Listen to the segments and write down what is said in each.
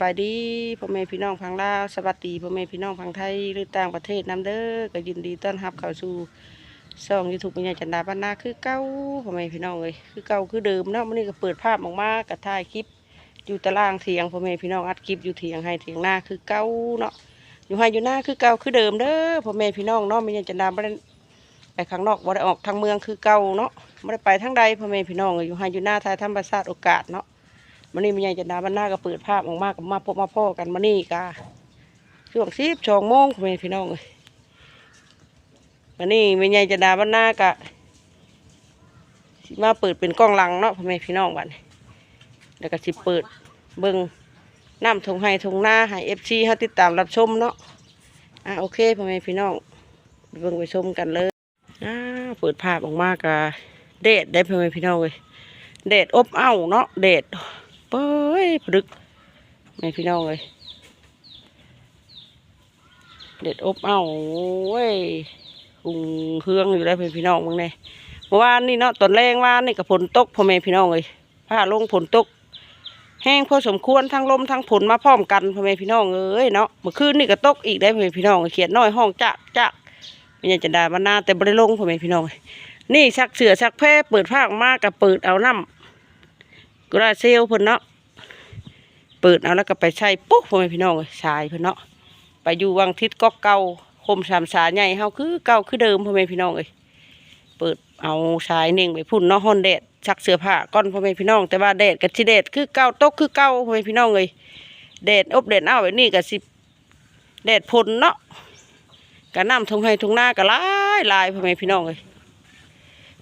บายดีพ่อแม่พี่น้องพังลาวสวัสดีพ่อแม่พี่น้องพังไทยหรือต่างประเทศนํเด้อก็ยินดีต้อนรับเข้าสู่ช่องยูทูบปัญญาจันดาบ้านนาคือเก่าพ่อแม่พี่น้องเลยคือเก่าคือเดิมเนาะมื้อนี้ก็เปิดภาพออกมาก็ถ่ายคลิป อยู่ตารางเถียงพ่อแม่พี่น้องอัดคลิปอยู่เถียงให้เถียงหน้าคือเก่าเนาะอยู่ให้อยู่หน้าคือเก่าคือเดิมเด้อพ่อแม่พี่น้องเนาะปัญญาจันดาบ่ได้ไปข้างนอกบ่ได้ออกทางเมืองคือเก่าเนาะบ่ได้ไปทางใดพ่อแม่พี่น้องเอ้ยอยู่ให้อยู่หน้าทายธรรมชาติโอกาสเนาะ มันนี่มีใหญ่จันดาบ้านหน้าก็เปิดภาพออกมากับมาพบมาพ่อกันมานี่กาช่วงสิบสองโมงพ่อแม่พี่น้องเลยมันนี่มีใหญ่จันดาบ้านหน้าก็มาเปิดเป็นกล้องหลังเนาะพ่อแม่พี่น้องบัดนี้แล้วก็สิเปิดเบิ้งน้ำทงให้ทงหน้าให้เอฟซีให้ติดตามรับชมเนาะอะโอเคพ่อแม่พี่น้องเบิ้งไปชมกันเลยอ่าเปิดภาพออกมากะเดดได้พ่อแม่พี่น้องเลยเดดอบเอ้าเนาะเดด เป้ยพลึกแม่พี่น้องเลยเด็ดอบเอาโอ้ยหุงเครื่องอยู่ได้เพื่อนพี่น้องมึงเนี่ยเมื่อวานนี่เนาะตอนแรงวานนี่กับฝนตกพ่อแม่พี่น้องเลยผ้าลงฝนตก แห้งพอสมควรทั้งลมทั้งฝนมาพร้อมกันพ่อแม่พี่น้องเอ้ยเนาะเมื่อคืนนี่ก็ตกอีกได้พ่อแม่พี่น้องเขียนน้อยห้องจักจักไม่อยากจะด่าบรรณาแต่บริลงพ่อแม่พี่น้องเอ้ยนี่ชักเสือชักแพร่เปิดผ้าออกมากับเปิดเอาน้ำ ก็ได้เซลเพิ่นเนาะเปิดเอาแล้วก็ไปใช้ปุ๊บพ่อแม่พี่น้องเอ้ยชายเพิ่นเนาะไปอยู่วังทิศก็เก่าคมสามสาใหญ่เฮาคือเก่าคือเดิมพ่อแม่พี่น้องเอ้ยเปิดเอาชายเน่งไปพุ่นเนาะฮอนแดดชักเสื้อผ้าก้อนพ่อแม่พี่น้อง แต่ว่าแดดกับสิแดดคือเก่าตกคือเก่าพ่อแม่พี่น้องเอ้ยแดดอบแดดเอาแบบนี้ก็สิแดดพ่นเนาะกะน้ำทงให้ทงหน้าก็หลายลายพ่อแม่พี่น้องเอ้ย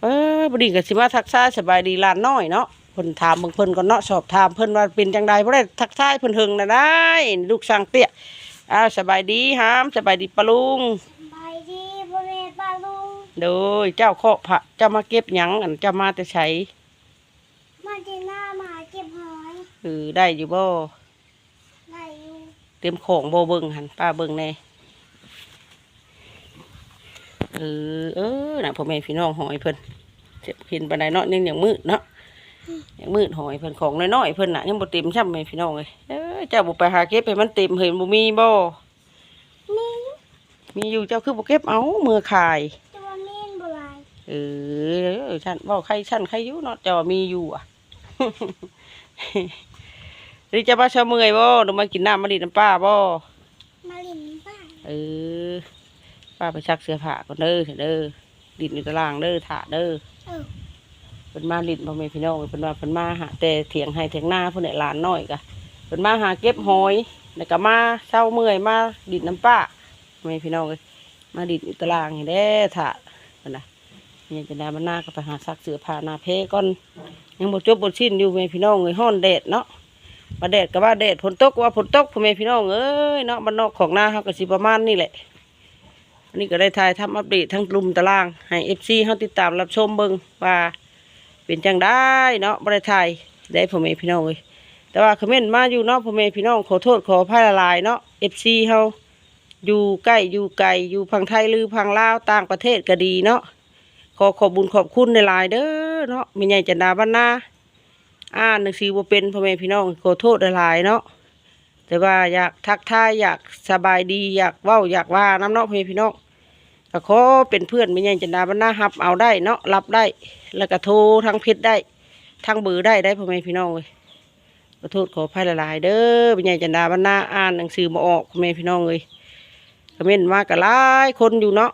เออบดีก็สิมาทักษาสบายดีลานน้อยเนาะ พิ่นถามเบิ่งเพิ่นก็เนาะสอบถามเพิ่นว่าเป็นจังใดบ่ได้ทักทายเพิ่นหึงน่ะได้ลูกช่างเตี้ยอ้าวสบายดีหามสบายดีปะลุงไปที่บริเวณบ้านลุงโดยเจ้าเคาะพระเจ้ามาเก็บหยังอันเจ้ามาแต่ไสมาที่หน้ามาเก็บหอยเออได้อยู่บ่ไหลอยู่เตรียมของบ่เบิ่งหันป้าเบิ่งแน่เออเออน่ะพ่อแม่พี่น้องหอยเพิ่นเจ็บเห็นปานใดเนาะยังอย่างมืดเนาะ ยังมืดหอยเพิ่นของน้อยๆเพิ่นน่ะยังบ่เต็มช่ำแม่พี่น้องเลยเออเจ้าบ่ไปหาเก็บให้มันเต็มเห็นบ่มีบ่มีมีอยู่เจ้าคือบ่เก็บเอามือขายตัวมีนโบราณเออฉันเว่าใครฉันใครอยู่เนาะเจ้าว่ามีอยู่อะ หรือจะมาเชาเมื่อยบ่หรือมากินน้ำมาดิน้ำป้าบ่มาลินบ้านเออป้าไปซักเสื้อผ้าก่อนเด้อเด้อดินในตารางเด้อถาเด้อ เออ เป็นมาลินพ่อแม่พี่น้องเป็นว่าเป็นมาหาแต่เถียงให้เถียงหน้าเพิ่นให้หลานน้อยกะเป็นมาหาเก็บหอยแล้วก็มาเช้าเมื่อยมาดินน้ำป้าพ่อแม่พี่น้องเลยมาดินในตารางให้แด้ถาเพิ่นน่ะยังจะได้มันหน้าก็ไปหาซักเสื้อผ้าหน้าเพก่อนยังบดจบบดชิ้นอยู่แม่พี่น้องเลยห้อนแดดเนาะมาแดดก็ว่าแดดฝนตกว่าฝนตกพ่อแม่พี่น้องเอ้ยเนาะบ้านนอกของหน้าเขาก็สิประมาณนี่แหละอันนี้ก็ได้ถ่ายทำอัปเดตทั้งกลุ่มตาราง ให้เอฟซีเขาติดตามรับชมเบิ่งว่า เป็นจังได้เนาะบ่ได้ถ่ายได้พ่อแม่พี่น้องเลยแต่ว่าคอมเมนต์มาอยู่เนาะพ่อแม่พี่น้องขอโทษขออภัยละลายเนาะเอฟซีเขาอยู่ใกล้อยู่ไกลอยู่พังไทยหรือพังลาวต่างประเทศก็ดีเนาะขอขอบบุญขอบคุณในลายเด้อเนาะมีใหญ่จันดาบ้านนาอ่านหนังสือบ่เป็นพ่อแม่พี่น้องขอโทษหลายเนาะแต่ว่าอยากทักทายอยากสบายดีอยากเว้าอยากว่าน้ำเนาะพ่อแม่พี่น้อง ก็ขอเป็นเพื่อนมีใหญ่จันดาบ้านนารับเอาได้เนาะรับได้ แล้วก็โทรทางเพชรได้ทางเบอร์ได้ได้พ่อแม่พี่น้องเลยขอโทษขอภัยหลายๆเด้อมีใหญ่จันดาบ้านนาอ่านหนังสือมาออกพ่อแม่พี่น้องเลยคอมเมนต์มาก็หลายคนอยู่เนาะ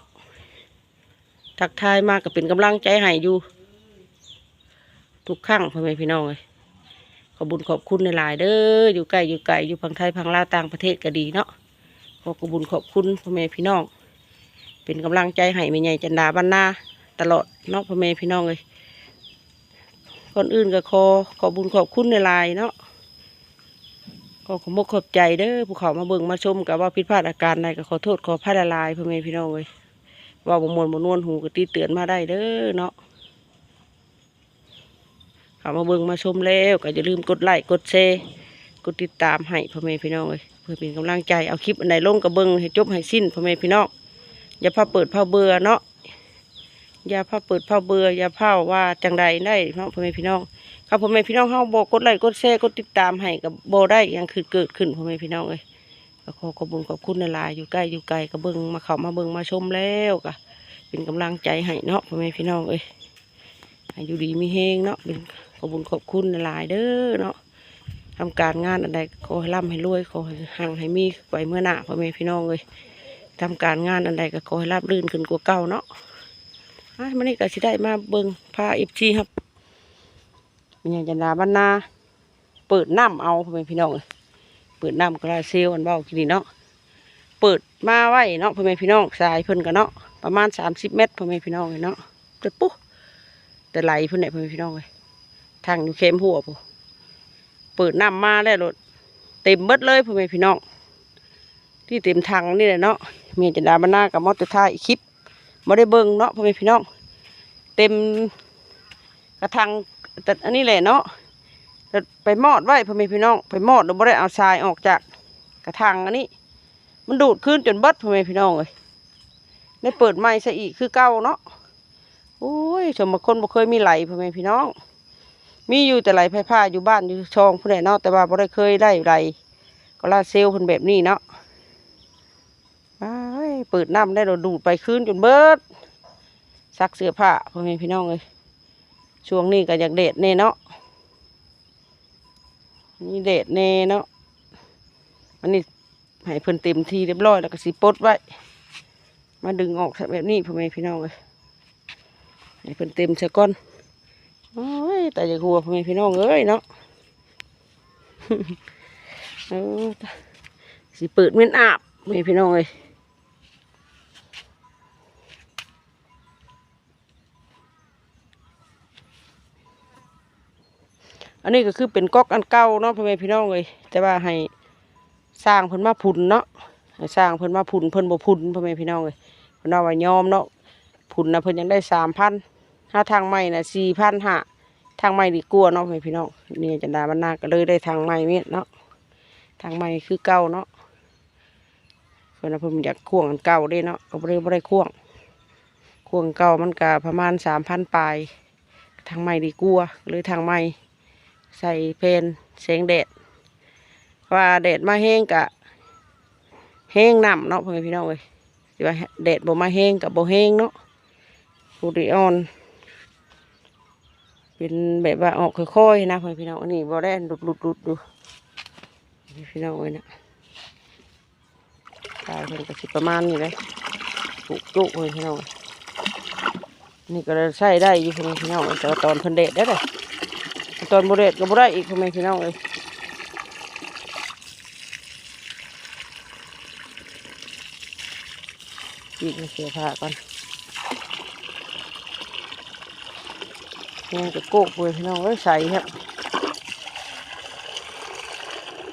ทักทายมากก็เป็นกำลังใจให้อยู่ทุกครั้งพ่อแม่พี่น้องเลยขอบุญขอบคุณในหลายๆเด้ออยู่ไกลอยู่ไกลอยู่พังไทยพังลาวต่างประเทศก็ดีเนาะขอบุญขอบคุณพ่อแม่พี่น้อง เป็นกำลังใจให้แม่ใหญ่จันดาบ้านนาตลอดเนาะพ่อแม่พี่น้องเลยคนอื่นก็ขอขอบุญขอบคุณในลายเนาะขอขอบมกขอบใจเด้อผู้เขามาเบิ่งมาชมกับว่าผิดพลาดอาการใดก็ขอโทษขอพลาดละลายพ่อแม่พี่น้องเลยว่าบ่มวนบ่นวนหูก็ตีเตือนมาได้เด้อเนาะเขามาเบิ่งมาชมแล้วก็อย่าลืมกดไลค์กดแชร์กดติดตามให้พ่อแม่พี่น้องเลยเพื่อเป็นกำลังใจเอาคลิปอันใดลงก็เบิ่งให้จบให้สิ้นพ่อแม่พี่น้อง อย่าพาเปิดพาเบื่อเนาะอย่าพาเปิดพาเบื่ออย่าพาว่าจังใดได้เนาะพ่อแม่พี่น้องครับพ่อแม่พี่น้องเฮาบ่กดไลค์กดแชร์กดติดตามให้ก็บ่ได้ยังคือเกิดขึ้นพ่อแม่พี่น้องเอ้ยก็ขอขอบคุญขอบคุณหลายอยู่ใกล้อยู่ไกลก็เบิ่งมาเข้ามาเบิ่งมาชมแล้วก็เป็นกำลังใจให้เนาะพ่อแม่พี่น้องเอ้ยอยู่ดีมีแฮงเนาะเป็นขอบคุญขอบคุณหลายเด้อเนาะทำการงานอันใดก็ขอให้ร่ำให้รวยขอให้หังให้มีไปเมื่อหน้าพ่อแม่พี่น้องเอ้ย ทำการงานอันใดก็ขอให้ราบรื่นขึ้นกว่าเก่าเนาะอะมื้อนี้ก็สิได้มาเบิงพา FG ครับมีหยังจันดาบ้านนาเปิดน้ำเอาพ่อพี่น้องเปิดน้ำกระเซลอันเบากินนี่เนาะเปิดมาไว้เนาะพ่อแม่พี่น้องสายเพิ่นกันเนาะประมาณสามสิบเมตรพ่อแม่พี่น้องเลยเนาะเปิดปุ๊บแต่ไหลเพิ่นเนี่ยพ่อแม่พี่น้องเลยทางอยู่เข้มหัวปุ๊เปิดน้ำมาแล้วรถเต็มเบิดเลยพ่อแม่พี่น้องที่เต็มทางนี่แหละเนาะ เมียจันดาบรรณากับมอเตอร์ไซค์คลิปมาได้เบิ่งเนาะพ่อแม่พี่น้อง เต็มกระทังแต่อันนี้แหละเนาะไปมอดไว้พ่อแม่พี่น้องไปมอดเราไม่ได้เอาทรายออกจากกระถางอันนี้ มันดูดขึ้นจนเบิดพ่อแม่พี่น้องเลยได้เปิดไม้ซะอีกคือเก่าเนาะโอ้ยสมบางคนบ่เคยมีไหลพ่อแม่พี่น้อง มีอยู่แต่ไหลไผ่ผ้าอยู่บ้านอยู่ช่องผู้ใดเนาะแต่ว่าบ่ได้เคยได้ไหลก็ลาเซลลเพิ่นแบบนี้เนาะ เปิดน้ำได้เราดูดไปขึ้นจนเบิดซักเสื้อผ้าพ่อแม่พี่น้องเลยช่วงนี้ก็อยากเดดแน่เนาะนี่เด็ดแน่เนาะอันนี้ให้เพิ่นเต็มที่เรียบร้อยแล้วก็สิปดไว้ มาดึงออกแบบนี้พ่อแม่พี่น้องเลยให้เพิ่นเต็มซะก่อนโอ้ยแต่อย่าหัวพ่อแม่พี่น้องเอ้ยเนาะเออสิเปิดเม่นอาบพ่อแม่พี่น้องเลย อันนี้ก็คือเป็นก๊อกอันเก่าเนาะพ่อแม่พี่น้องเลยแต่ว่าให้สร้างเพิ่นมาพุ่นเนาะให้สร้างเพิ่นมาพุ่นเพิ่นบ่พุ่นพ่อแม่พี่น้องเลยเพิ่นเอาไว้ยอมเนาะพุ่นนะเพิ่นยังได้สามพันถ้าทางใหม่น่ะสี่พันห้าทางใหม่ดีกว่าเนาะพ่อแม่พี่น้องนี่จันดามันนาก็เลยได้ทางใหม่เม็ดเนาะทางใหม่คือเก่าเนาะเพิ่นน่ะเพิ่นอยากควงอันเก่าเด้เนาะก็บ่ได้บ่ได้ควงควงเก่ามันก็ประมาณสามพันปลายทางใหม่ดีกว่าก็เลยทางใหม่ ใส่เพนแสงแดดว่าแดดมาแห้งกะแห้งน้ำเนาะพ่อแม่พี่น้องเอ้ยสิว่าแดดบ่มาแห้งกับบ่แห้งเนาะฟูริออน เป็นแบบว่าออกค่อยๆนะพ่อแม่พี่น้องอันนี้บ่ได้หลุดหลุดหลุดดูพี่น้องเอ้ยนะตายเพิ่นก็สิประมาณนี้เลยปลูกจุพ่อแม่พี่น้องนี่ก็ใช้ได้อยู่พ่อพี่น้องแต่ตอนเพิ่นแดดได้เลย ตอนบริเวก็บ่ได้อีกพ่อแม่พี่น้องเลยอีกเสียผ้าก่อนยังจะโกกเลยพี่น้องเอ้ยใส่ครับ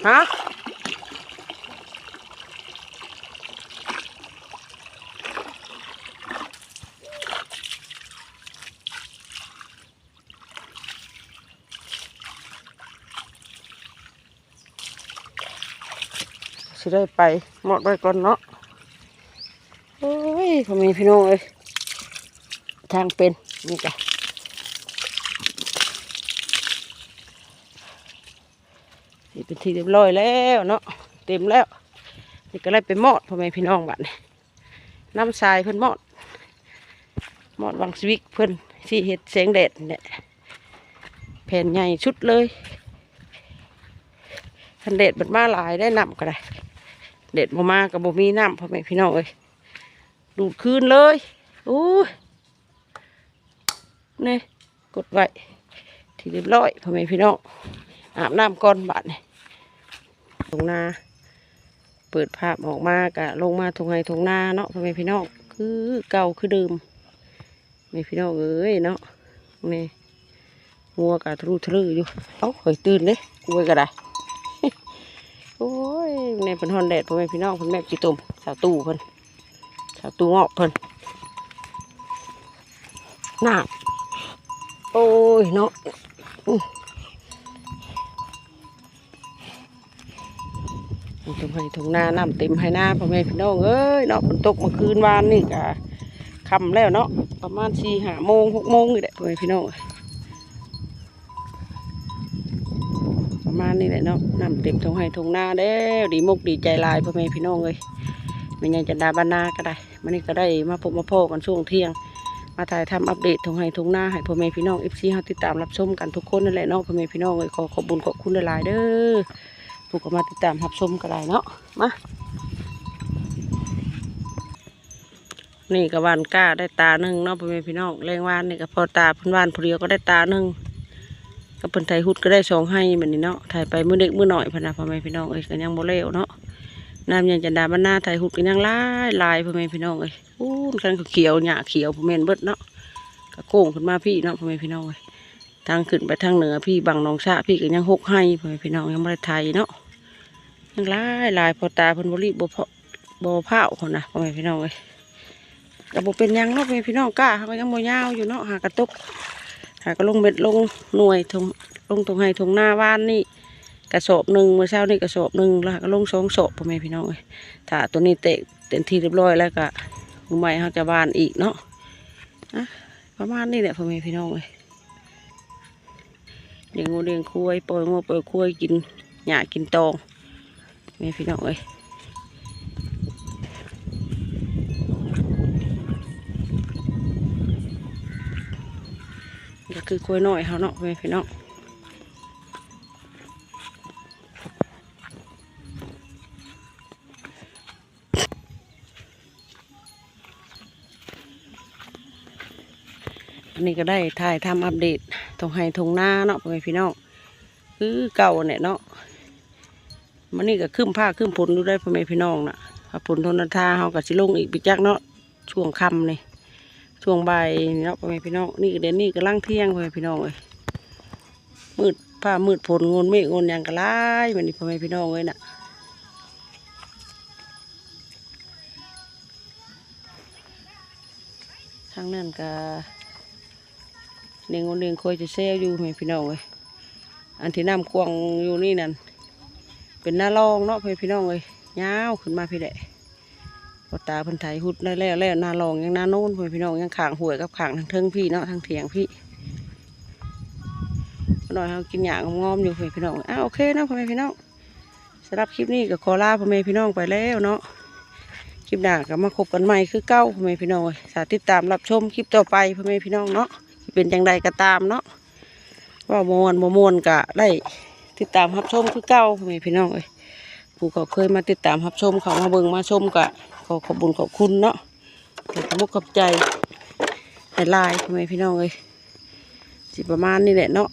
ฮะ สิได้ไปหมดไปก่อนเนาะโอ้ยพ่อแม่พี่น้องเอ้ยทางเป็นนี่จ้ะนี่เป็นที่เรียบร้อยแล้วเนาะเต็มแล้ว นี่ก็เลยไปหมอดพ่อแม่พี่น้องบัดนี้น้ำทรายเพิ่นหมอดหมอดวังสวิกเพิ่นที่เห็ดแสงแดดเนี่ยแผ่นใหญ่ชุดเลยคันแดดมันมาหลายได้นำก็ได้ เด็ดบ่มากับบ่มีน้ำพ่อแม่พี่น้องเอ้ยดูดคืนเลยโอ้นี่กดไว้ที่เรียบร้อยพ่อแม่พี่น้องอาบน้ำก่อนบาดนี่ตรงนาเปิดภาพออกมากะลงมาตรงไห้ตรงนาเนาะพ่อแม่พี่น้องคือเก่าคือเดิมแม่พี่น้องเอ้ยเนาะนี่งัวกะทะลุทะลืออยู่เอ้าเฮ้ยตื่นเด้กูไปก็ได้ ในเพิ่นฮอนแดดพ่อแม่พี่น้องเพิ่นแม่กี่ตุ่มสาวตู้เพิ่นสาวตู้งอกเพิ่นน้าโอ้ยเนาะอื้อตรงให้ตรงหน้าน้ำเต็มให้หน้าพ่อแม่พี่น้องเอ้ยเนาะฝนตกเมื่อคืนวานนี่กะคำแล้วเนาะประมาณสี่ห้าโมงหกโมงนี่แหละพ่อแม่พี่น้อง เนาเต็มทงให้ทงหน้าแล้วดีมุกดีใจลายพ่อแม่พี่น้องเลยไม่ยังจะดาบานนาก็ได้มันนี้ก็ได้มาพบมาพอกันช่วงเที่ยง มาถ่ายทำอัปเดตทงให้ทงหน้าให้พ่อแม่พี่น้องเอฟซีเฮาติดตามรับชมกันทุกคนนั่นแหละเนาะพ่อแม่พี่น้องเลยขอขอบุญขอบคุณหลายเด้อผู้ก็มาติดตามรับชมก็ได้เนาะมานี่ก็วานก้าได้ตาหนึ่งเนาะพ่อแม่พี่น้องแรงวานนี่ก็พอตาพิ่นวานผู้เดียวก็ได้ตาหนึ่ง ก็เพิ่นไทยฮุดก็ได้สองให้เหมือนนี้เนาะถ่ายไปมือเด็กมือหน่อยพนะพ่อแม่พี่น้องเอ้ยก็ยังบ่เลวเนาะน้ำยังจันดาบ้านหน้าไทยฮุดก็ยังลายลายพ่อแม่พี่น้องเอ้ยอู้นคันก็เขียวหญ้าเขียวพ่อแม่นเบิดเนาะก็โค้งขึ้นมาพี่เนาะพ่อแม่พี่น้องเอ้ยทางขึ้นไปทางเหนือพี่บังหนองชะพี่ก็ยังหกให้พ่อแม่พี่น้องยังบ่ได้ไทยเนาะยังลายลายพอตาเพิ่นบรีบบ่เพาะบ่เผาคนนะพ่อแม่พี่น้องเอ้ยก็บ่เป็นยังเนาะพ่อแม่พี่น้องกล้าเขาก็ยังบ่ยาวอยู่เนาะหากระตุก หากระลงเม็ดลงหน่วยทงลงตรงไห้ตรงหน้าบ้านนี่กระสอบหนึ่งเมื่อเช้านี่กระสอบหนึ่งแล้วก็ลงสองศพพ่อแม่พี่น้องเอ้ยถ้าตัวนี้เตะเต็มที่เรียบร้อยแล้วก็มือใหม่เขาจะบานอีกเนาะนะประมาณนี้แหละพ่อแม่พี่น้องเอ้ยเลี้ยงงูเลี้ยงคุ้ยปล่อยงูปล่อยคุ้ยกินหญ้ากินตองแม่พี่น้องเอ้ย คือคุ้ยน้อยเขาเนาะพ่อแม่พี่น้องอันนี้ก็ได้ถ่ายทำอัปเดตตรงไห้ตรงหน้าเนาะพี่พี่น้องคือเก่าเนี่ยเนาะมันนี่ก็ขึ้นผ้าขึ้นผลดูได้พ่อแม่พี่น้องน่ะผลทนทาเขากับสิลงอีกปีจักเนาะช่วงค่ำนี่ ช่วงบ่ายเนาะพ่อแม่พี่น้องนี่เดี๋ยวนี้ก็ล่างเที่ยงพ่อแม่พี่น้องเลยมืดผ้ามืดผลงนเมฆงนยังกระไลมันนี่พ่อแม่พี่น้องเลยน่ะทางนั้นก็เลี้ยงคนเลี้ยงคอยจะเซลอยู่แม่พี่น้องเลยอันที่น้ำกวงอยู่นี่นั่นเป็นหน้ารองเนาะพี่พี่น้องเลยยาวขึ้นมาพี่แหละ พอตาเพันไทยหุดได้แล้วแล้วนารองยังนาโน้นพี่พี่น้องยังขางหวยกับขางทางเทิงพี่เนาะทางเถียงพี่หน่อยเขากินหยางงอมอยู่พี่พี่น้องอ้าโอเคเนาะพ่อแม่พี่น้องสำหรับคลิปนี้ก็ขอลาพ่อแม่พี่น้องไปแล้วเนาะคลิปหน้าก็มาคบกันใหม่คือเก้าพ่อแม่พี่น้องอยสาธิตตามรับชมคลิปต่อไปพ่อแม่พี่น้องเนาะเป็นจังใดก็ตามเนาะว่ามวนมวนก็ได้ติดตามรับชมคือเก่าพ่อแม่พี่น้องเอ้ยผู้เขาเคยมาติดตามรับชมเขามาเบิ่งมาชมก็ ขอขอบุญขอบคุณเนาะขอบคุณขอบใจห้หลายพ่อแม่พี่น้องเอ้ยสิประมาณนี้แหละเนาะ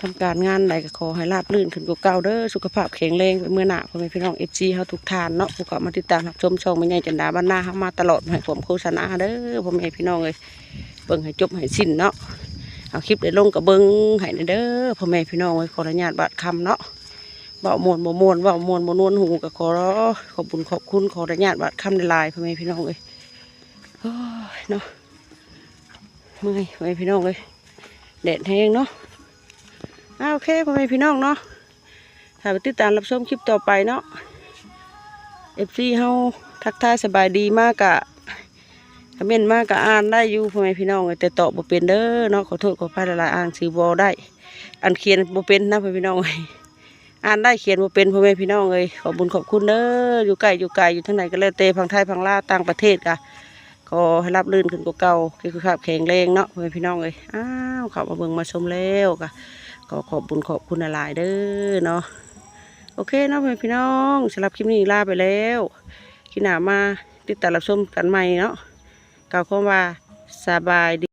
ทำการงานใดก็ขอให้ราบรื่นขึ้นกว่าเก่าเด้อสุขภาพแข็งแรงไปเมื่อหนาพ่อแม่พี่น้องเอฟซีเฮาทุกทานเนาะผู้เขามาติดตามรับชมช่องแม่ใหญ่จันดาบ้านนาเฮามาตลอดให้ผมโฆษณาเด้อพ่อแม่พี่น้องเอ้ยเบิ่งให้จบให้สิ้นเนาะเอาคลิปได้ลงกับเบิ่งให้เด้อพ่อแม่พี่น้องไว้ขออนุญาตบาดคำเนาะ เบามวนบ่มวนเบามวนบ่นวนหูก็ขอขอบุญขอบคุณขออนุญาตบาดคำในลายพ่อแม่พี่น้องเอ้ยโอ้ยเนาะเมื่อยพ่อแม่พี่น้องเอ้ยแดดแห้งเนาะอ่าโอเคพ่อแม่พี่น้องเนาะถ้าไปติดตามรับชมคลิปต่อไปเนาะเอฟซีเฮาทักทายสบายดีมากกะคอมเมนต์มากก็อ่านได้อยู่พ่อแม่พี่น้องเอ้ยแต่ตอบบ่เป็นเด้อเนาะขอโทษขออภัยหลายๆอ่านสื่อบ่ได้อ่านเขียนบ่เป็นนะพ่อแม่พี่น้องเอ้ย อ่านได้เขียนบ่เป็นพ่อแม่พี่น้องเอ้ยขอบุญขอบคุณเด้ออยู่ไกลอยู่ไกลอยู่ทางไหนก็แล้วแต่พังไทยพังลาวต่างประเทศกะขอให้รับรื่นขึ้นกว่าเก่าคือครับแข็งแรงเนาะพ่อแม่พี่น้องเอ้ยอ้าวเข้ามาเบิ่งมาชมแล้วกะก็ขอบบุญขอบคุณหลายเด้อเนาะโอเคเนาะพ่อแม่พี่น้องสำหรับคลิปนี้ลาไปแล้วคลิปหน้ามาติดตามรับชมกันใหม่เนาะกล่าวคำว่าสบายดี